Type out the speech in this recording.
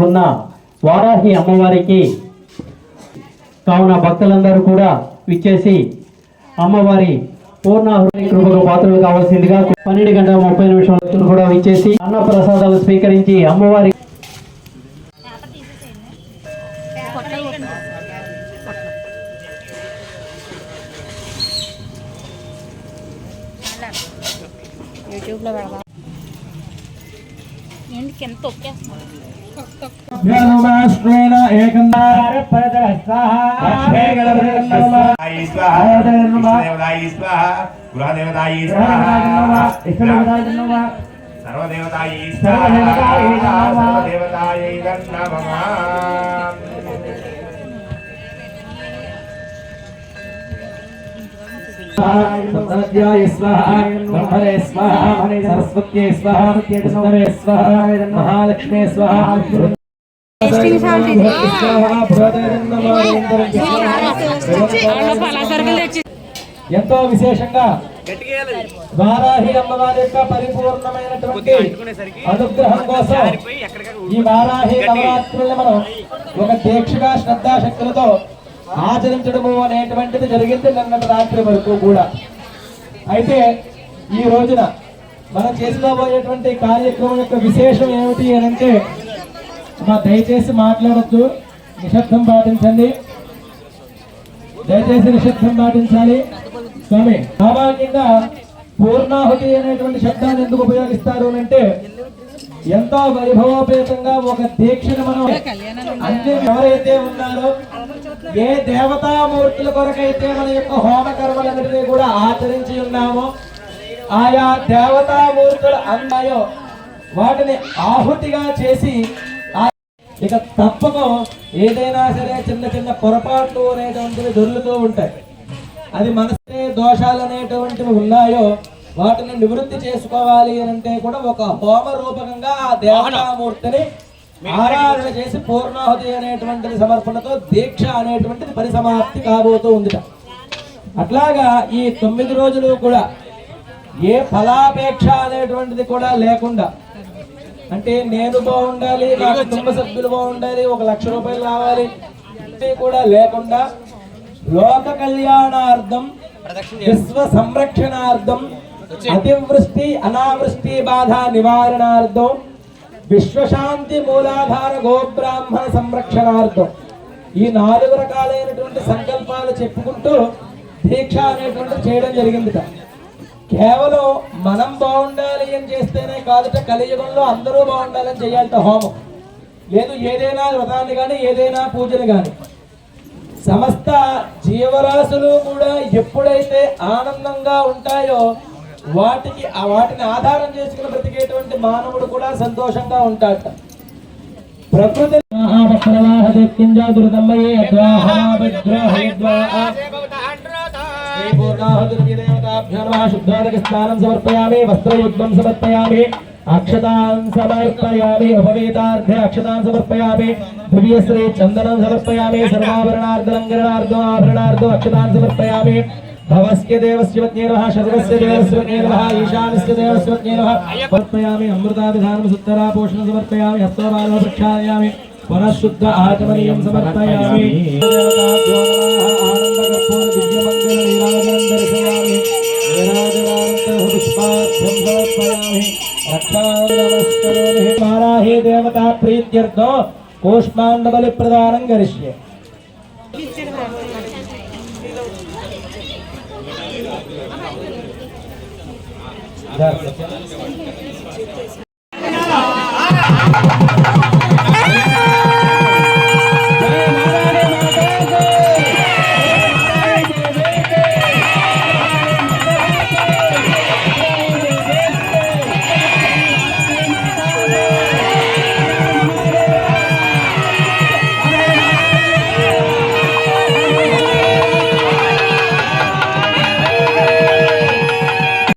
ఉన్న వారాహి అమ్మవారికి కావున భక్తులందరూ కూడా విచ్చేసి అమ్మవారి పూర్ణాహుతి కృపకు పాత్రలు కావాల్సిందిగా పన్నెండు గంటల ముప్పై నిమిషాలు కూడా విచ్చేసి అన్న ప్రసాదాలు స్వీకరించి అమ్మవారి యూట్యూబ్లో పెడదాం. ఎందుకు ఎంత తొక్కేస్తున్నావు జ్ఞానమాశ్రేణ ఏకందార పద స్వాహ. స్వాహ. సర్వదేవతాయై నమః. సత్యాయ స్వాహ బ్రహ్మణే స్వాహ సరస్వత్యై స్వాహ విష్ణవే స్వాహ మహాలక్ష్మే స్వాహ. ఎంతో విశేషంగా వారాహి అమ్మవారి యొక్క పరిపూర్ణమైనటువంటి అనుగ్రహం కోసం ఈ వారాహి నవరాత్రుల్ని మనం ఒక దీక్షగా శ్రద్ధాశక్తులతో ఆచరించడము అనేటువంటిది జరిగింది నిన్నటి రాత్రి వరకు కూడా. అయితే ఈ రోజున మనం చేసుకోబోయేటువంటి కార్యక్రమం యొక్క విశేషం ఏమిటి అని అంటే మా దయచేసి మాట్లాడొద్దు. నిశ్శబ్దం పాటించండి. దయచేసి నిశ్శబ్దం పాటించాలి. స్వామి సామాన్యంగా పూర్ణాహుతి అనేటువంటి శబ్దాన్ని ఎందుకు ఉపయోగిస్తారు అంటే ఎంతో వైభవోపేతంగా ఒక దీక్షను మనం అన్ని ఎవరైతే ఉన్నారో ఏ దేవతామూర్తుల కొరకైతే మన యొక్క హోమ కర్మలన్నిటినీ కూడా ఆచరించి ఉన్నామో ఆయా దేవతామూర్తులు అన్నాయో వాటిని ఆహుతిగా చేసి ఇక తప్పక ఏదైనా సరే చిన్న చిన్న పొరపాట్లు అనేటువంటివి దొరుకుతూ ఉంటాయి. అది మనసే దోషాలు అనేటువంటివి ఉన్నాయో వాటిని నివృత్తి చేసుకోవాలి అని అంటే కూడా ఒక హోమ రూపకంగా ఆ దేవతామూర్తిని ఆరాధన చేసి పూర్ణాహుతి అనేటువంటిది సమర్పణతో దీక్ష అనేటువంటిది పరిసమాప్తి కాబోతూ ఉంది అట్లాగా ఈ తొమ్మిది రోజులు కూడా ఏ ఫలాపేక్ష అనేటువంటిది కూడా లేకుండా అంటే నేను బాగుండాలి నా కుటుంబ సభ్యులు బాగుండాలి ఒక లక్ష రూపాయలు రావాలి కూడా లేకుండా లోక కళ్యాణార్థం విశ్వ సంరక్షణార్థం అతివృష్టి అనావృష్టి బాధ నివారణార్థం విశ్వశాంతి మూలాధార గోబ్రాహ్మణ సంరక్షణార్థం. ఈ నాలుగు రకాలైనటువంటి సంకల్పాలు చెప్పుకుంటూ దీక్ష అనేటువంటి చేయడం జరిగింది కేవలం మనం బాగుండాలి అని చేస్తేనే కాదుట కలియుగంలో అందరూ బాగుండాలని చేయాలట హోమం. లేదు ఏదైనా వ్రతాన్ని కానీ ఏదైనా పూజలు కానీ సమస్త జీవరాశులు కూడా ఎప్పుడైతే ఆనందంగా ఉంటాయో వాటికి ఆ వాటిని ఆధారం చేసుకుని బ్రతికేటువంటి మానవుడు కూడా సంతోషంగా ఉంటాడట. ప్రకృతి శుద్ధాదకస్నానం సమర్పయామి వస్త్రయుగ్మం సమర్పయామి అక్షతాన్ సమర్పయామి ఉపవేతార్థే అక్షతాన్ సమర్పయామి దివ్యశ్రీ చందనం సమర్పయామి సర్వాభరణార్థలంకరణార్థం ఆభరణార్థం అక్షతాన్ సమర్పయామి भवस्य देवस्य वत्नेरः नमः शर्वस्य देवस्य वत्नेरः ईशानस्य देवस्य पत्नी नमः समर्पयामि सुत्तरा सुत्तरापोषणं समर्पयामि हस्तवालः प्रक्षालयामि पुनः शुद्ध आचमनीयं समर्पयामि देवता प्रीत्यर्थ हे बलि प्रदान करिष्ये పుష్పాభ్యం